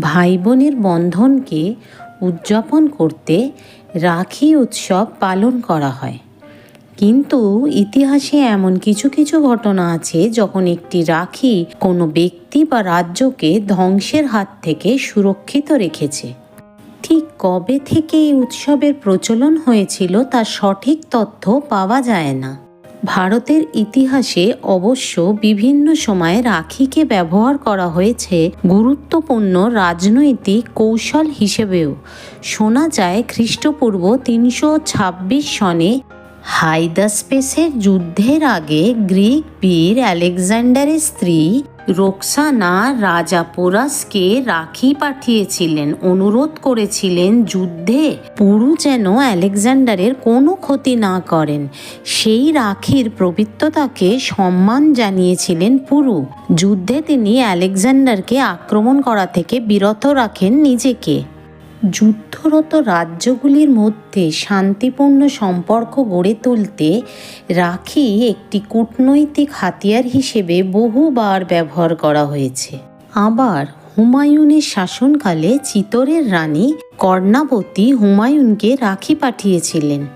ভাই বোনের বন্ধনকে উদযাপন করতে রাখি উৎসব পালন করা হয়। কিন্তু ইতিহাসে এমন কিছু কিছু ঘটনা আছে যখন একটি রাখি কোনো ব্যক্তি বা রাজ্যকে ধ্বংসের হাত থেকে সুরক্ষিত রেখেছে। ঠিক কবে থেকে এই উৎসবের প্রচলন হয়েছিল তার সঠিক তথ্য পাওয়া যায় না। ভারতের ইতিহাসে অবশ্য বিভিন্ন সময়ে রাখিকে ব্যবহার করা হয়েছে গুরুত্বপূর্ণ রাজনৈতিক কৌশল হিসেবেও। শোনা যায় খ্রিস্টপূর্ব তিনশো ছাব্বিশ সনে হাইদাস্পেসের যুদ্ধের আগে গ্রিক বীর আলেকজান্ডারের স্ত্রী রোকসানা রাজা পোরাসকে রাখি পাঠিয়েছিলেন, অনুরোধ করেছিলেন যুদ্ধে পুরু যেন আলেকজান্ডারের কোনো ক্ষতি না করেন। সেই রাখির পবিত্রতাকে সম্মান জানিয়েছিলেন পুরু। যুদ্ধে তিনি আলেকজান্ডারকে আক্রমণ করা থেকে বিরত রাখেন নিজেকে। যুদ্ধরত রাজ্যগুলির মধ্যে শান্তিপূর্ণ সম্পর্ক গড়ে তুলতে রাখি একটি কূটনৈতিক হাতিয়ার হিসেবে বহুবার ব্যবহার করা হয়েছে। আবার হুমায়ুনের শাসনকালে চিতরের রানী কর্ণাবতী হুমায়ুনকে রাখি পাঠিয়েছিলেন।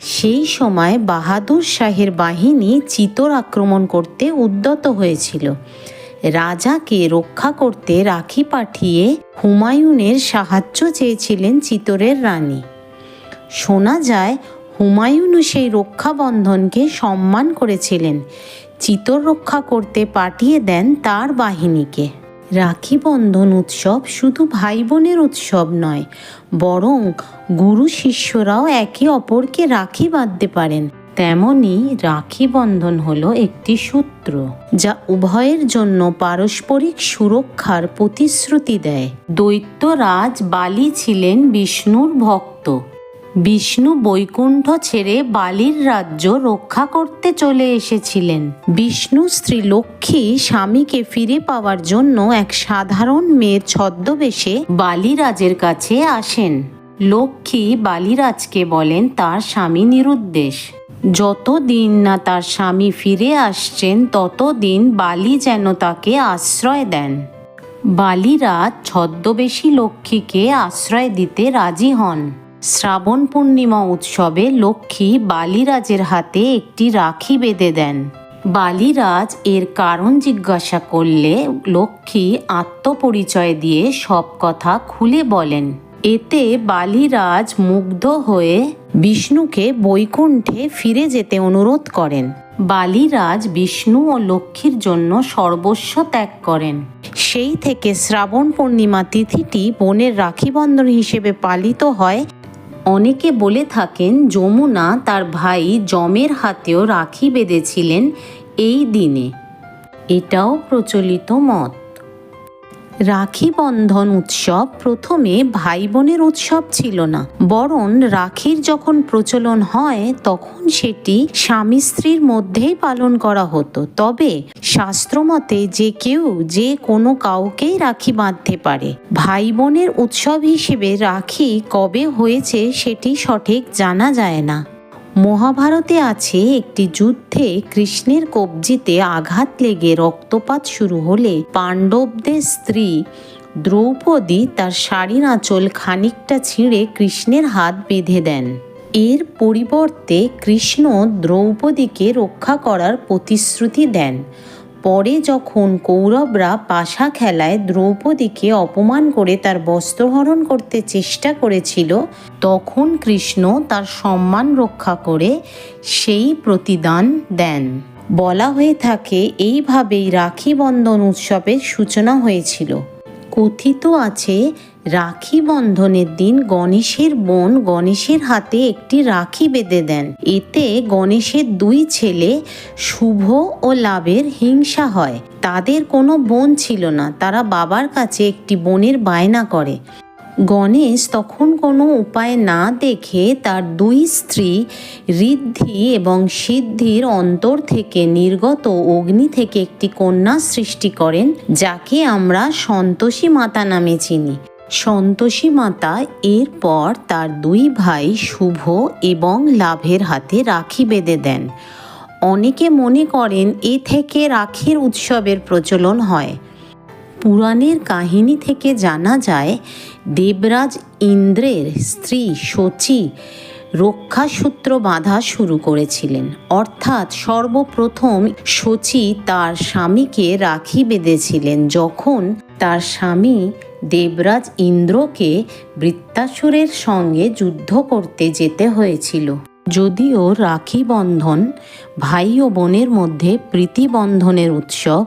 সেই সময় বাহাদুর শাহের বাহিনী চিতর আক্রমণ করতে উদ্যত হয়েছিল। রাজাকে রক্ষা করতে রাখি পাঠিয়ে হুমায়ুনের সাহায্য চেয়েছিলেন চিতরের রানী। শোনা যায় হুমায়ুনও সেই রক্ষাবন্ধনকে সম্মান করেছিলেন। চিতর রক্ষা করতে পাঠিয়ে দেন তার বাহিনীকে। রাখি বন্ধন উৎসব শুধু ভাই বোনের উৎসব নয়, বরং গুরু শিষ্যরাও একে অপরকে রাখি বাঁধতে পারেন। তেমনি রাখি বন্ধন হলো একটি সূত্র, যা উভয়ের জন্য পারস্পরিক সুরক্ষার প্রতিশ্রুতি দেয়। দৈত্যরাজ বালি ছিলেন বিষ্ণুর ভক্ত। বিষ্ণু বৈকুণ্ঠ ছেড়ে বালির রাজ্য রক্ষা করতে চলে এসেছিলেন। বিষ্ণু স্ত্রী লক্ষ্মী স্বামীকে ফিরে পাওয়ার জন্য এক সাধারণ মেয়ের ছদ্মবেশে বালিরাজের কাছে আসেন। লক্ষ্মী বালিরাজকে বলেন, তার স্বামী নিরুদ্দেশ। যত দিন না তার স্বামী ফিরে আসছেন, ততদিন বালি যেন তাকে আশ্রয় দেন। বালিরাজ ছদ্মবেশী লক্ষ্মীকে আশ্রয় দিতে রাজি হন। শ্রাবণ পূর্ণিমা উৎসবে লক্ষ্মী বালিরাজের হাতে একটি রাখি বেঁধে দেন। বালিরাজ এর কারণ জিজ্ঞাসা করলে লক্ষ্মী আত্মপরিচয় দিয়ে সব কথা খুলে বলেন। এতে বালিরাজ মুগ্ধ হয়ে বিষ্ণুকে বৈকুণ্ঠে ফিরে যেতে অনুরোধ করেন। বালিরাজ বিষ্ণু ও লক্ষ্মীর জন্য সর্বস্ব ত্যাগ করেন। সেই থেকে শ্রাবণ পূর্ণিমা তিথিটি বোনের রাখি বন্ধন হিসেবে পালিত হয়। অনেকে বলে থাকেন, যমুনা তার ভাই যমের হাতেও রাখি বেঁধেছিলেন এই দিনে। এটাও প্রচলিত মত। রাখি বন্ধন উৎসব প্রথমে ভাই বোনের উৎসব ছিল না। বরং রাখির যখন প্রচলন হয়, তখন সেটি স্বামী স্ত্রীর মধ্যেই পালন করা হতো। তবে শাস্ত্রমতে যে কেউ যে কোনো কাউকেই রাখি বাঁধতে পারে। ভাই বোনের উৎসব হিসেবে রাখি কবে হয়েছে সেটি সঠিক জানা যায় না। মহাভারতে আছে একটি যুদ্ধে কৃষ্ণের কবজিতে আঘাত লেগে রক্তপাত শুরু হলে পাণ্ডবদের স্ত্রী দ্রৌপদী তার শাড়ির আঁচল খানিকটা ছিঁড়ে কৃষ্ণের হাত বেঁধে দেন। এর পরিবর্তে কৃষ্ণ দ্রৌপদীকে রক্ষা করার প্রতিশ্রুতি দেন। পরে যখন কৌরবরা পাশা খেলায় দ্রৌপদীকে অপমান করে তার বস্ত্রহরণ করতে চেষ্টা করেছিল, তখন কৃষ্ণ তার সম্মান রক্ষা করে সেই প্রতিদান দেন। বলা হয়ে থাকে, এইভাবেই রাখি বন্ধন উৎসবের সূচনা হয়েছিল। কথিত আছে রাখি বন্ধনের দিন গণেশের বোন গণেশের হাতে একটি রাখি বেঁধে দেন। এতে গণেশের দুই ছেলে শুভ ও লাভের হিংসা হয়। তাদের কোনো বোন ছিল না, তারা বাবার কাছে একটি বোনের বায়না করে। গণেশ তখন কোনো উপায় না দেখে তার দুই স্ত্রী ঋদ্ধি এবং সিদ্ধির অন্তর থেকে নির্গত অগ্নি থেকে একটি কন্যা সৃষ্টি করেন, যাকে আমরা সন্তোষী মাতা নামে চিনি। সন্তোষী মাতা এরপর তার দুই ভাই শুভ এবং লাভের হাতে রাখি বেঁধে দেন। অনেকে মনে করেন এ থেকে রাখির উৎসবের প্রচলন হয়। পুরাণের কাহিনী থেকে জানা যায়, দেবরাজ ইন্দ্রের স্ত্রী শচী রক্ষাসূত্র বাঁধা শুরু করেছিলেন। অর্থাৎ সর্বপ্রথম শচী তার স্বামীকে রাখি বেঁধেছিলেন, যখন তার স্বামী দেবরাজ ইন্দ্রকে বৃত্তাসুরের সঙ্গে যুদ্ধ করতে যেতে হয়েছিল। যদিও রাখি বন্ধন ভাই ও বোনের মধ্যে প্রীতিবন্ধনের উৎসব,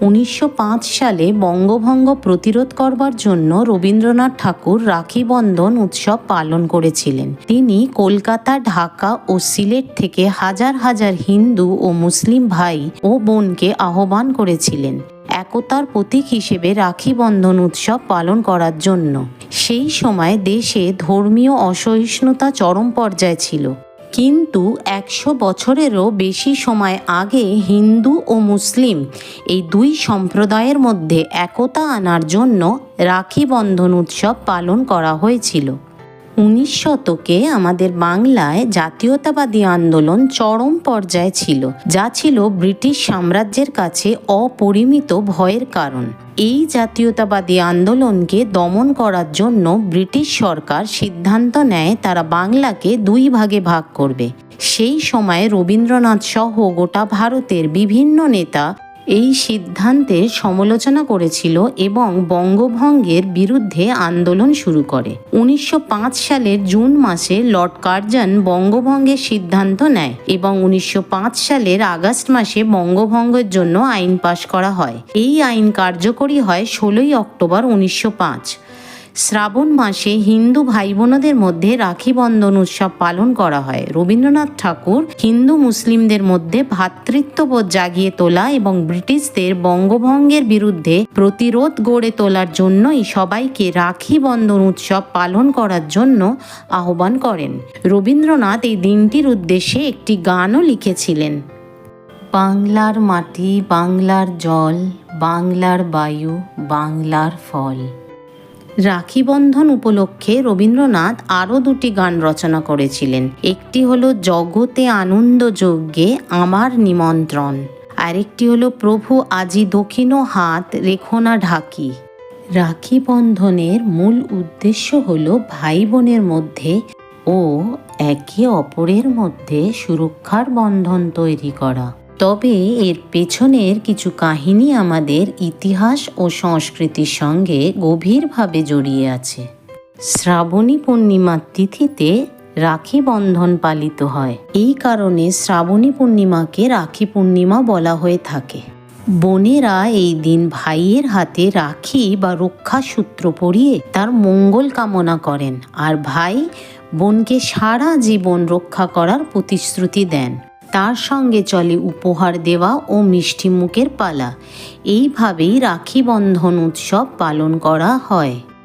উনিশশো পাঁচ সালে বঙ্গভঙ্গ প্রতিরোধ করবার জন্য রবীন্দ্রনাথ ঠাকুর রাখি বন্ধন উৎসব পালন করেছিলেন। তিনি কলকাতা, ঢাকা ও সিলেট থেকে হাজার হাজার হিন্দু ও মুসলিম ভাই ও বোনকে আহ্বান করেছিলেন। একতার প্রতীক হিসেবে রাখি বন্ধন উৎসব পালন করার জন্য। সেই সময় দেশে ধর্মীয় অসহিষ্ণুতা চরম পর্যায়ে ছিল। কিন্তু একশো বছরেরও বেশি সময় আগে হিন্দু ও মুসলিম এই দুই সম্প্রদায়ের মধ্যে একতা আনার জন্য রাখি বন্ধন উৎসব পালন করা হয়েছিল। উনিশ শতকে আমাদের বাংলায় জাতীয়তাবাদী আন্দোলন চরম পর্যায়ে ছিল, যা ছিল ব্রিটিশ সাম্রাজ্যের কাছে অপরিমিত ভয়ের কারণ। এই জাতীয়তাবাদী আন্দোলনকে দমন করার জন্য ব্রিটিশ সরকার সিদ্ধান্ত নেয় তারা বাংলাকে দুই ভাগে ভাগ করবে। সেই সময় রবীন্দ্রনাথ সহ গোটা ভারতের বিভিন্ন নেতা এই সিদ্ধান্তের সমালোচনা করেছিল এবং বঙ্গভঙ্গের বিরুদ্ধে আন্দোলন শুরু করে। উনিশশো পাঁচ সালের জুন মাসে লর্ড কার্জন বঙ্গভঙ্গের সিদ্ধান্ত নেয় এবং উনিশশো পাঁচ সালের আগস্ট মাসে বঙ্গভঙ্গের জন্য আইন পাশ করা হয়। এই আইন কার্যকরী হয় ষোলোই অক্টোবর উনিশশো পাঁচ। শ্রাবণ মাসে হিন্দু ভাই বোনদের মধ্যে রাখি বন্ধন উৎসব পালন করা হয়। রবীন্দ্রনাথ ঠাকুর হিন্দু মুসলিমদের মধ্যে ভ্রাতৃত্ববোধ জাগিয়ে তোলা এবং ব্রিটিশদের বঙ্গভঙ্গের বিরুদ্ধে প্রতিরোধ গড়ে তোলার জন্যই সবাইকে রাখি বন্ধন উৎসব পালন করার জন্য আহ্বান করেন। রবীন্দ্রনাথ এই দিনটির উদ্দেশ্যে একটি গানও লিখেছিলেন। বাংলার মাটি, বাংলার জল, বাংলার বায়ু, বাংলার ফল। রাখি বন্ধন উপলক্ষে রবীন্দ্রনাথ আরও দুটি গান রচনা করেছিলেন। একটি হলো জগতে আনন্দ যজ্ঞে আমার নিমন্ত্রণ। আরেকটি হলো প্রভু আজি দক্ষিণ হাত রেখো না ঢাকি। রাখি বন্ধনের মূল উদ্দেশ্য হল ভাই বোনের মধ্যে ও একে অপরের মধ্যে সুরক্ষার বন্ধন তৈরি করা। তবে এর পেছনের কিছু কাহিনী আমাদের ইতিহাস ও সংস্কৃতির সঙ্গে গভীরভাবে জড়িয়ে আছে। শ্রাবণী পূর্ণিমার তিথিতে রাখি বন্ধন পালিত হয়। এই কারণে শ্রাবণী পূর্ণিমাকে রাখি পূর্ণিমা বলা হয়ে থাকে। বোনেরা এই দিন ভাইয়ের হাতে রাখি বা রক্ষা সূত্র পরিয়ে তার মঙ্গল কামনা করেন। আর ভাই বোনকে সারা জীবন রক্ষা করার প্রতিশ্রুতি দেন। তার সঙ্গে চলে উপহার দেওয়া ও মিষ্টি মুখের পালা। এইভাবেই রাখি বন্ধন উৎসব পালন করা হয়।